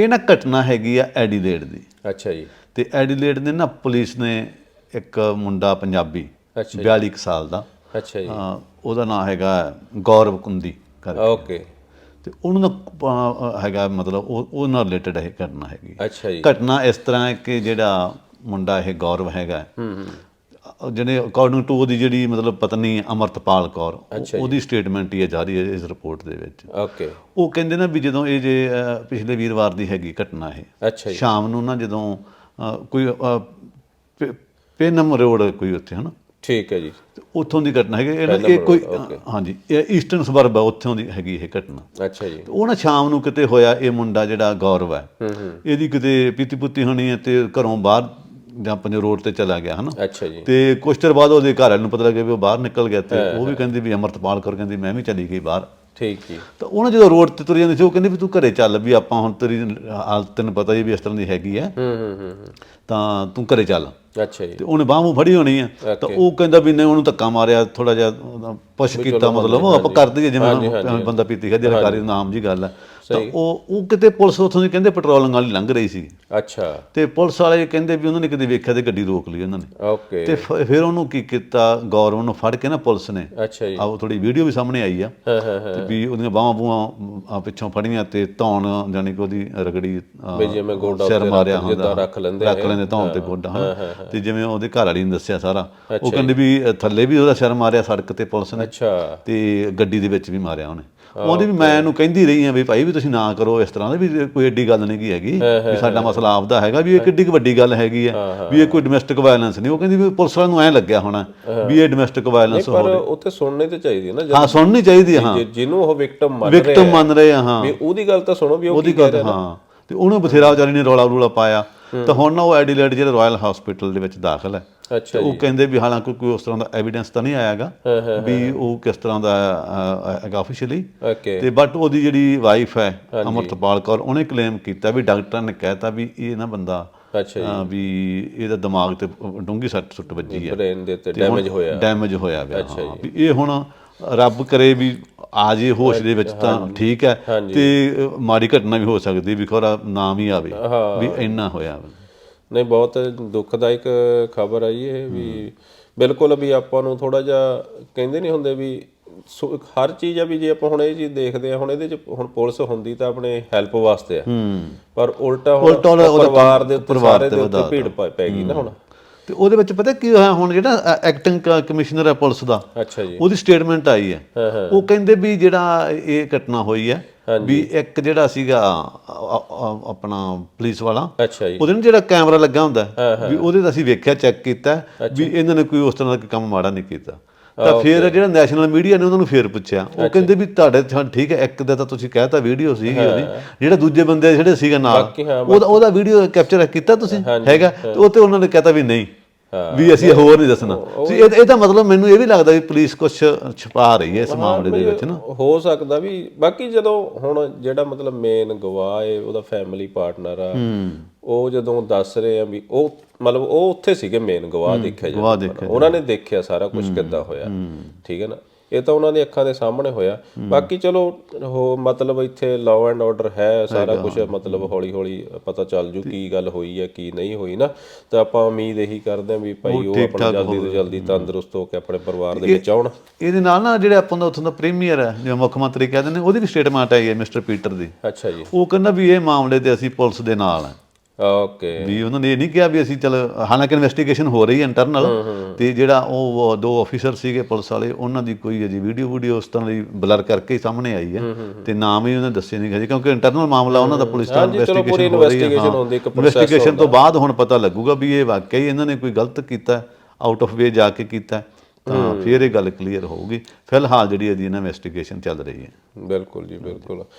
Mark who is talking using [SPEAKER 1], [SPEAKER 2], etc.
[SPEAKER 1] ਇਹ ਨਾ ਘਟਨਾ ਹੈਗੀ ਆ ਐਡੀਲੇਡ ਦੀ।
[SPEAKER 2] ਅੱਛਾ ਜੀ।
[SPEAKER 1] ਤੇ ਐਡੀਲੇਡ ਦੇ ਨਾ ਪੁਲਿਸ ਨੇ ਇੱਕ ਮੁੰਡਾ ਪੰਜਾਬੀ
[SPEAKER 2] ਅੱਛਾ
[SPEAKER 1] 42 ਕੁ ਸਾਲ ਦਾ।
[SPEAKER 2] ਅੱਛਾ ਜੀ।
[SPEAKER 1] ਅਹ ਉਹਦਾ ਨਾਮ ਹੈਗਾ ਗੌਰਵ ਕੁੰਦੀ ਕਰਕੇ।
[SPEAKER 2] ਓਕੇ।
[SPEAKER 1] ਤੇ ਉਹਨੂੰ ਦਾ ਅਹ, ਹੈਗਾ ਮਤਲਬ ਉਹ ਉਹ ਨਾਲ ਰਿਲੇਟਡ ਇਹ ਘਟਨਾ ਹੈਗੀ
[SPEAKER 2] ਅੱਛਾ ਜੀ।
[SPEAKER 1] ਘਟਨਾ ਇਸ ਤਰ੍ਹਾਂ ਹੈ ਕਿ ਜਿਹੜਾ ਮੁੰਡਾ ਇਹ ਗੌਰਵ ਹੈਗਾ।
[SPEAKER 2] ਹੂੰ ਹੂੰ।
[SPEAKER 1] ਜਿਹੜੇ ਅਕੋਰਡਿੰਗ ਟੂ ਉਹਦੀ ਜਿਹੜੀ ਮਤਲਬ ਪਤਨੀ ਅਮਰਤਪਾਲ ਕੌਰ ਉਹ- ਉਹਦੀ ਸਟੇਟਮੈਂਟ ਹੀ ਹੈ ਜਾਰੀ ਹੈ ਇਸ ਰਿਪੋਰਟ ਦੇ ਵਿੱਚ।
[SPEAKER 2] ਓਕੇ
[SPEAKER 1] ਉਹ ਕਹਿੰਦੇ ਨਾ ਵੀ ਜਦੋਂ ਇਹ ਜੇ ਪਿਛਲੇ ਵੀਰਵਾਰ ਦੀ ਹੈਗੀ ਘਟਨਾ ਇਹ
[SPEAKER 2] ਅੱਛਾ
[SPEAKER 1] ਸ਼ਾਮ ਨੂੰ ਨਾ ਜਦੋਂ ਕੋਈ ਪੇਨਮ ਰੋਡ ਕੋਈ ਉੱਥੇ ਹਨਾ?
[SPEAKER 2] ਠੀਕ ਹੈ ਜੀ।
[SPEAKER 1] ਉੱਥੋਂ ਦੀ ਘਟਨਾ ਹੈਗੀ। ਇਹ ਕੋਈ ਹਾਂਜੀ ਇਹ ਈਸਟਰਨ ਸਬਰਬ ਹੈ ਉੱਥੋਂ ਦੀ ਹੈਗੀ ਇਹ ਘਟਨਾ।
[SPEAKER 2] ਅੱਛਾ ਜੀ।
[SPEAKER 1] ਉਹ ਨਾ ਸ਼ਾਮ ਨੂੰ ਕਿਤੇ ਹੋਇਆ ਇਹ ਮੁੰਡਾ ਜਿਹੜਾ ਗੌਰਵ ਹੂੰ ਇਹਦੀ ਕਿਤੇ ਪੀਤੀ ਪੁੱਤੀ ਹੋਣੀ ਹੈ ਤੇ ਘਰੋਂ ਬਾਹਰ ਜਾਂ ਪੰਜ ਰੋਡ ਤੇ ਚਲਾ ਗਿਆ ਹਨਾ?
[SPEAKER 2] ਅੱਛਾ ਜੀ।
[SPEAKER 1] ਤੇ ਕੁਛ ਚਿਰ ਬਾਅਦ ਉਹਦੇ ਘਰ ਵਾਲੇ ਨੂੰ ਪਤਾ ਲੱਗਿਆ ਵੀ ਉਹ ਬਾਹਰ ਨਿਕਲ ਗਿਆ ਤੇ ਉਹ ਵੀ ਕਹਿੰਦੀ ਵੀ ਅਮਰਤਪਾਲ ਕੌਰ ਕਹਿੰਦੀ ਮੈਂ ਵੀ ਚਲੀ ਗਈ ਬਾਹਰ।
[SPEAKER 2] ਠੀਕ ਜੀ।
[SPEAKER 1] ਤਾਂ ਉਹਨਾਂ ਜਦੋਂ ਰੋਡ ਤੇ ਤੁਰ ਜਾਂਦੇ ਸੀ ਉਹ ਕਹਿੰਦੇ ਵੀ ਤੂੰ ਘਰੇ ਚੱਲ ਵੀ ਆਪਾਂ ਹੁਣ ਤੇਰੀ ਹਾਲਤ ਤੈਨੂੰ ਪਤਾ ਹੀ ਵੀ ਇਸ ਤਰ੍ਹਾਂ ਦੀ ਹੈਗੀ ਹੈ
[SPEAKER 2] ਹੂੰ ਹੂੰ ਹੂੰ ਹੂੰ।
[SPEAKER 1] ਤਾਂ ਤੂੰ ਘਰੇ ਚੱਲ।
[SPEAKER 2] ਅੱਛਾ ਜੀ।
[SPEAKER 1] ਤੇ ਉਹਨੇ ਬਾਹ ਫੜੀ ਹੋਣੀ ਆ। ਤਾਂ ਉਹ ਕਹਿੰਦਾ ਵੀ ਨਹੀਂ ਉਹਨੂੰ ਧੱਕਾ ਮਾਰਿਆ ਥੋੜਾ ਜਿਹਾ ਪੁਸ਼ ਕੀਤਾ ਮਤਲਬ ਉਹ ਆਪਾਂ ਕਰ ਦਈਏ ਜਿਵੇਂ ਬੰਦਾ ਪੀਤੀ ਖਾਦੀ ਹਕਾਰੀ ਨਾਮ ਜੀ ਗੱਲ ਹੈ ਤਾਂ ਉਹ ਉਹ ਕਿਤੇ ਪੁਲਿਸ ਉੱਥੋਂ ਦੀ ਕਹਿੰਦੇ ਪੈਟਰੋਲਿੰਗ ਵਾਲੀ ਲੰਘ ਰਹੀ ਸੀ।
[SPEAKER 2] ਅੱਛਾ।
[SPEAKER 1] ਤੇ ਪੁਲਿਸ ਵਾਲੇ ਕਹਿੰਦੇ ਵੀ ਉਹਨਾਂ ਨੇ ਕਿਤੇ ਵੇਖਿਆ ਤੇ ਗੱਡੀ ਰੋਕ ਲਈ ਉਹਨਾਂ ਨੇ।
[SPEAKER 2] ਓਕੇ।
[SPEAKER 1] ਤੇ ਫਿਰ ਉਹਨੂੰ ਕੀ ਕੀਤਾ ਗੌਰਵ ਨੂੰ ਫੜ ਕੇ ਨਾ ਪੁਲਿਸ ਨੇ।
[SPEAKER 2] ਅੱਛਾ ਜੀ।
[SPEAKER 1] ਆ ਉਹ ਥੋੜੀ ਵੀਡੀਓ ਵੀ ਸਾਹਮਣੇ ਆਈ ਆ।
[SPEAKER 2] ਹਾਂ ਹਾਂ ਹਾਂ।
[SPEAKER 1] ਤੇ ਵੀ ਉਹਦੀਆਂ ਬਾਹਾਂ ਬੂਹਾਂ ਪਿੱਛੋਂ ਫੜੀਆਂ ਤੇ ਧੌਣ ਜਾਨੀ ਕਿ ਉਹਦੀ ਰਗੜੀ
[SPEAKER 2] ਜਿਵੇਂ ਗੋਡਾ
[SPEAKER 1] ਸਿਰ ਮਾਰਿਆ
[SPEAKER 2] ਰੱਖ-
[SPEAKER 1] ਹੁੰਦਾ।
[SPEAKER 2] ਜਿੱਦਾਂ ਰੱਖ ਲੈਂਦੇ
[SPEAKER 1] ਰੱਖ ਲੈਂਦੇ ਧੌਣ ਤੇ ਗੋਡਾ ਹਨਾ? ਤੇ ਜਿਵੇਂ ਉਹਦੇ ਘਰ ਵਾਲੀ ਨੇ ਦੱਸਿਆ ਸਾਰਾ। ਉਹ ਕਹਿੰਦੇ ਵੀ ਥੱਲੇ ਵੀ ਉਹਦਾ ਸਿਰ ਮਾਰਿਆ ਸੜਕ ਤੇ ਪੁਲਿਸ ਨੇ।
[SPEAKER 2] ਅੱਛਾ।
[SPEAKER 1] ਤੇ ਗੱਡੀ ਦੇ ਵਿੱਚ ਵੀ ਮਾਰਿਆ ਉਹਨੇ। ਉਹਦੀ ਵੀ ਮੈਂ ਇਹਨੂੰ ਕਹਿੰਦੀ ਰਹੀ ਆ ਵੀ ਭਾਈ ਵੀ ਤੁਸੀਂ ਨਾ ਕਰੋ ਇਸ ਤਰ੍ਹਾਂ ਦਾ ਵੀ ਕੋਈ ਏਡੀ ਗੱਲ ਨਹੀਂ ਕੀ ਹੈਗੀ ਵੀ ਸਾਡਾ ਮਸਲਾ ਆਪਦਾ ਹੈਗਾ ਵੀ ਇਹ ਕਿੱਡੀ ਵੱਡੀ ਗੱਲ ਹੈਗੀ ਆ ਵੀ ਇਹ ਕੋਈ ਡੋਮੈਸਟਿਕ ਵਾਇਲੈਂਸ ਨਹੀਂ। ਉਹ ਕਹਿੰਦੀ ਵੀ ਪੁਲਿਸ ਵਾਲਿਆਂ ਨੂੰ ਐ ਲੱਗਿਆ ਹੋਣਾ ਵੀ ਇਹ ਡੋਮੈਸਟਿਕ ਵਾਇਲੈਂਸ
[SPEAKER 2] ਪਰ ਉੱਥੇ ਸੁਣਨੀ ਤੇ ਚਾਹੀਦੀ ਹੈ ਨਾ
[SPEAKER 1] ਹਾਂ ਸੁਣਨੀ ਚਾਹੀਦੀ ਹਾਂ
[SPEAKER 2] ਜਿਹਨੂੰ ਉਹ ਵਿਕਟਮ ਮੰਨ ਰਿਹਾ
[SPEAKER 1] ਵਿਕਟਮ ਮੰਨ ਰਹੇ ਆ ਹਾਂ।
[SPEAKER 2] ਵੀ ਉਹਦੀ ਗੱਲ ਤਾਂ ਸੁਣੋ ਵੀ ਉਹ ਕੀ ਕਹਿ ਰਿਹਾ
[SPEAKER 1] ਹਾਂ। ਤੇ ਉਹਨੂੰ ਬਥੇਰਾ ਵਿਚਾਰੀ ਨੇ ਰੌਲਾ ਰੂਲਾ ਪਾਇਆ। ਤਾਂ ਹੁਣ ਨਾ ਉਹ ਐਡੀਲੇਡ ਜਿਹੜੇ ਰਾਇਲ ਹਸਪੀਟਲ ਦੇ ਵਿੱਚ ਦਾਖਲ ਹੈ।
[SPEAKER 2] ਅੱਛਾ
[SPEAKER 1] ਤੇ ਉਹ ਕਹਿੰਦੇ ਵੀ ਹਾਲਾਂਕਿ ਕੋਈ ਉਸ ਤਰ੍ਹਾਂ ਦਾ ਐਵੀਡੈਂਸ ਤਾਂ ਨਹੀਂ ਆਇਆਗਾ ਵੀ ਉਹ ਕਿਸ ਤਰ੍ਹਾਂ ਦਾ ਹੈਗਾ ਆਫੀਸ਼ੀਅਲੀ
[SPEAKER 2] ਓਕੇ
[SPEAKER 1] ਤੇ ਬਟ ਉਹਦੀ ਜਿਹੜੀ ਵਾਈਫ ਹੈ ਅਮਰਤਪਾਲ ਕੌਰ ਉਹਨੇ ਕਲੇਮ ਕੀਤਾ ਵੀ ਡਾਕਟਰ ਨੇ ਕਹਿਤਾ ਵੀ ਇਹ ਨਾ ਬੰਦਾ
[SPEAKER 2] ਅੱਛਾ ਜੀ।
[SPEAKER 1] ਵੀ ਇਹਦਾ ਦਿਮਾਗ ਤੇ ਡੂੰਗੀ ਸੱਟ ਸੁੱਟ ਵੱਜੀ ਹੈ।
[SPEAKER 2] ਬ੍ਰੇਨ ਦੇ ਉੱਤੇ ਡੈਮੇਜ ਹੋਇਆ।
[SPEAKER 1] ਡੈਮੇਜ ਹੋਇਆ ਪਿਆ ਹਾਂ। ਵੀ ਇਹ ਹੁਣ ਰੱਬ ਕਰੇ ਵੀ ਆ ਜੇ ਹੋਸ਼ ਦੇ ਵਿੱਚ ਤਾਂ ਠੀਕ ਹੈ ਤੇ ਮਾੜੀ ਘਟਨਾ ਵੀ ਹੋ ਸਕਦੀ ਵੀ ਖੋਰਾ ਨਾਮ ਹੀ ਆਵੇ ਵੀ ਇੰਨਾ ਹੋਇਆ ਵਾ।
[SPEAKER 2] ਨਹੀਂ ਬਹੁਤ ਦੁਖਦਾਇਕ ਖਬਰ ਜੀ ਇਹ ਵੀ ਬਿਲਕੁਲ ਵੀ ਆਪਾਂ ਨੂੰ ਥੋੜਾ ਜਿਹਾ ਕਹਿੰਦੇ ਨਹੀਂ ਹੁੰਦੇ ਵੀ ਹਰ ਚੀਜ਼ ਆ ਵੀ ਜੇ ਆਪਾਂ ਹੁਣ ਇਹ ਚੀਜ਼ ਦੇਖਦੇ ਆ ਹੁਣ ਇਹਦੇ ਚ ਹੁਣ ਪੁਲਿਸ ਹੁੰਦੀ ਤਾਂ ਆਪਣੇ ਹੈਲਪ ਵਾਸਤੇ ਆ। ਪਰ ਉਲਟਾ ਹੁਣ ਪਰਿਵਾਰ ਦੇ ਉੱਤੇ ਸਾਰੇ ਦੇ ਉੱਤੇ ਭੀੜ ਪੈ ਪੈ ਗਈ ਨਾ ਹੁਣ।
[SPEAKER 1] ਤੇ ਉਹਦੇ ਵਿੱਚ ਪਤਾ ਕੀ ਹੋਇਆ ਹੁਣ ਜਿਹੜਾ ਐਕਟਿੰਗ ਕਮਿਸ਼ਨਰ ਹੈ ਪੁਲਿਸ ਦਾ
[SPEAKER 2] ਅੱਛਾ ਜੀ।
[SPEAKER 1] ਉਹਦੀ ਸਟੇਟਮੈਂਟ ਆਈ ਹੈ। ਉਹ ਕਹਿੰਦੇ ਵੀ ਜਿਹੜਾ ਇਹ ਘਟਨਾ ਹੋਈ ਹੈ ਵੀ ਇੱਕ ਜਿਹੜਾ ਸੀਗਾ ਆਪਣਾ ਪੁਲਿਸ ਵਾਲਾ
[SPEAKER 2] ਅੱਛਾ ਜੀ।
[SPEAKER 1] ਉਹਦੇ ਨਾਲ ਜਿਹੜਾ ਕੈਮਰਾ ਲੱਗਾ ਹੁੰਦਾ ਵੀ ਉਹਦੇ ਤਾਂ ਅਸੀਂ ਵੇਖਿਆ ਚੈੱਕ ਕੀਤਾ ਵੀ ਇਹਨਾਂ ਨੇ ਕੋਈ ਉਸ ਤਰ੍ਹਾਂ ਦਾ ਕੰਮ ਮਾੜਾ ਨਹੀਂ ਕੀਤਾ। ਤਾਂ ਫਿਰ ਜਿਹੜਾ ਨੈਸ਼ਨਲ ਮੀਡੀਆ ਨੇ ਉਹਨਾਂ ਨੂੰ ਫੇਰ ਪੁੱਛਿਆ। ਉਹ ਕਹਿੰਦੇ ਵੀ ਤੁਹਾਡੇ ਤਾਂ ਠੀਕ ਹੈ ਇੱਕ ਦਾ ਤਾਂ ਤੁਸੀਂ ਕਹਿਤਾ ਵੀਡੀਓ ਸੀਗੀ ਉਹਦੀ ਜਿਹੜਾ ਦੂਜੇ ਬੰਦੇ ਜਿਹੜੇ ਸੀਗਾ ਨਾਲ ਉਹਦਾ ਉਹਦਾ ਵੀਡੀਓ ਕੈਪਚਰ ਕੀਤਾ ਤੁਸੀਂ ਹੈਗਾ? ਤੇ ਉਹ ਤੇ ਉਹਨਾਂ ਨੇ ਕਹਿਤਾ ਵੀ ਨਹੀਂ। ਵੀ ਅਸੀਂ ਹੋਰ ਨਹੀਂ ਦੱਸਣਾ। ਤੇ ਇਹ ਇਹਦਾ ਮਤਲਬ ਮੈਨੂੰ ਇਹ ਵੀ ਲੱਗਦਾ ਵੀ ਪੁਲਿਸ ਕੁਝ ਛੁਪਾ ਰਹੀ ਹੈ ਇਸ ਮਾਮਲੇ ਦੇ ਵਿੱਚ ਨਾ।
[SPEAKER 2] ਹੋ ਸਕਦਾ ਵੀ ਬਾਕੀ ਜਦੋਂ ਹੁਣ ਜਿਹੜਾ ਮਤਲਬ ਮੇਨ ਗਵਾਹ ਹੈ ਉਹਦਾ ਫੈਮਿਲੀ ਪਾਰਟਨਰ ਆ ਉਹ ਜਦੋਂ ਦੱਸ ਰਹੇ ਆ ਵੀ ਉਹ ਮਤਲਬ ਉਹ ਉੱਥੇ ਸੀਗੇ ਮੇਨ ਗਵਾਹ ਦੇਖਿਆ ਜਾਂਦਾ। ਉਹਨਾਂ ਨੇ ਦੇਖਿਆ ਸਾਰਾ ਕੁਝ ਕਿੱਦਾਂ ਹੋਇਆ। ਠੀਕ ਹੈ ਨਾ? ਇਹ ਤਾਂ ਉਹਨਾਂ ਦੀ ਅੱਖਾਂ ਦੇ ਸਾਹਮਣੇ ਹੋਇਆ। ਬਾਕੀ ਚਲੋ ਉਹ ਮਤਲਬ ਇੱਥੇ ਲਾਅ ਐਂਡ ਆਰਡਰ ਹੈ ਸਾਰਾ ਕੁਝ ਮਤਲਬ ਹੌਲੀ ਹੌਲੀ ਪਤਾ ਚੱਲ ਜੂ ਕੀ ਗੱਲ ਹੋਈ ਹੈ ਕੀ ਨਹੀਂ ਹੋਈ ਨਾ। ਤਾਂ ਆਪਾਂ ਉਮੀਦ ਇਹੀ ਕਰਦੇ ਹਾਂ ਵੀ ਭਾਈ ਉਹ ਆਪਣਾ ਜਲਦੀ ਤੋਂ ਜਲਦੀ ਤੰਦਰੁਸਤ ਹੋ ਕੇ ਆਪਣੇ ਪਰਿਵਾਰ ਦੇ ਵਿੱਚ ਆਉਣ।
[SPEAKER 1] ਇਹਦੇ ਨਾਲ ਨਾ ਜਿਹੜੇ ਆਪਾਂ ਦਾ ਉੱਥੋਂ ਦਾ ਪ੍ਰੀਮੀਅਰ ਹੈ ਜਿਵੇਂ ਮੁੱਖ ਮੰਤਰੀ ਕਹਿੰਦੇ ਨੇ ਉਹਦੀ ਵੀ ਸਟੇਟਮੈਂਟ ਆਈ ਹੈ ਮਿਸਟਰ ਪੀਟਰ ਦੀ।
[SPEAKER 2] ਅੱਛਾ ਜੀ।
[SPEAKER 1] ਉਹ ਕਹਿੰਦਾ ਵੀ ਇਹ ਮਾਮਲੇ ਤੇ ਅਸੀਂ ਪੁਲਿਸ ਦੇ ਨਾਲ ਹਾਂ।
[SPEAKER 2] ਓਕੇ
[SPEAKER 1] ਵੀ ਉਹਨਾਂ ਨੇ ਇਹ ਨਹੀਂ ਕਿਹਾ ਵੀ ਅਸੀਂ ਚਲ ਹਾਲਾਂਕਿ ਇਨਵੈਸਟੀਗੇਸ਼ਨ ਹੋ ਰਹੀ ਹੈ ਇੰਟਰਨਲ ਤੇ ਜਿਹੜਾ ਉਹ ਦੋ ਆਫੀਸਰ ਸੀਗੇ ਪੁਲਿਸ ਵਾਲੇ ਉਹਨਾਂ ਦੀ ਕੋਈ ਅਜੀ ਵੀਡੀਓ ਵੀਡੀਓ ਉਸ ਤਰ੍ਹਾਂ ਦੀ ਬਲਰ ਕਰਕੇ ਹੀ ਸਾਹਮਣੇ ਆਈ ਹੈ ਤੇ ਨਾਮ ਹੀ ਉਹਨੇ ਦੱਸੇ ਨਹੀਂ ਗਏ ਕਿਉਂਕਿ ਇੰਟਰਨਲ ਮਾਮਲਾ ਉਹਨਾਂ ਦਾ ਪੁਲਿਸ ਦਾ ਇਨਵੈਸਟੀਗੇਸ਼ਨ ਹੋ ਰਹੀ ਹੈ ਇਨਵੈਸਟੀਗੇਸ਼ਨ ਤੋਂ ਬਾਅਦ ਹੁਣ ਪਤਾ ਲੱਗੂਗਾ ਵੀ ਇਹ ਵਾਕਈ ਇਹਨਾਂ ਨੇ ਕੋਈ ਗਲਤ ਕੀਤਾ ਆਊਟ ਆਫ ਵੇ ਜਾ ਕੇ ਕੀਤਾ ਤਾਂ ਫਿਰ ਇਹ ਗੱਲ ਕਲੀਅਰ ਹੋਊਗੀ। ਫਿਲਹਾਲ ਜਿਹੜੀ ਇਹਦੀ ਇਨਵੈਸਟੀਗੇਸ਼ਨ ਚੱਲ ਰਹੀ ਹੈ।
[SPEAKER 2] ਬਿਲਕੁਲ ਜੀ ਬਿਲਕੁਲ।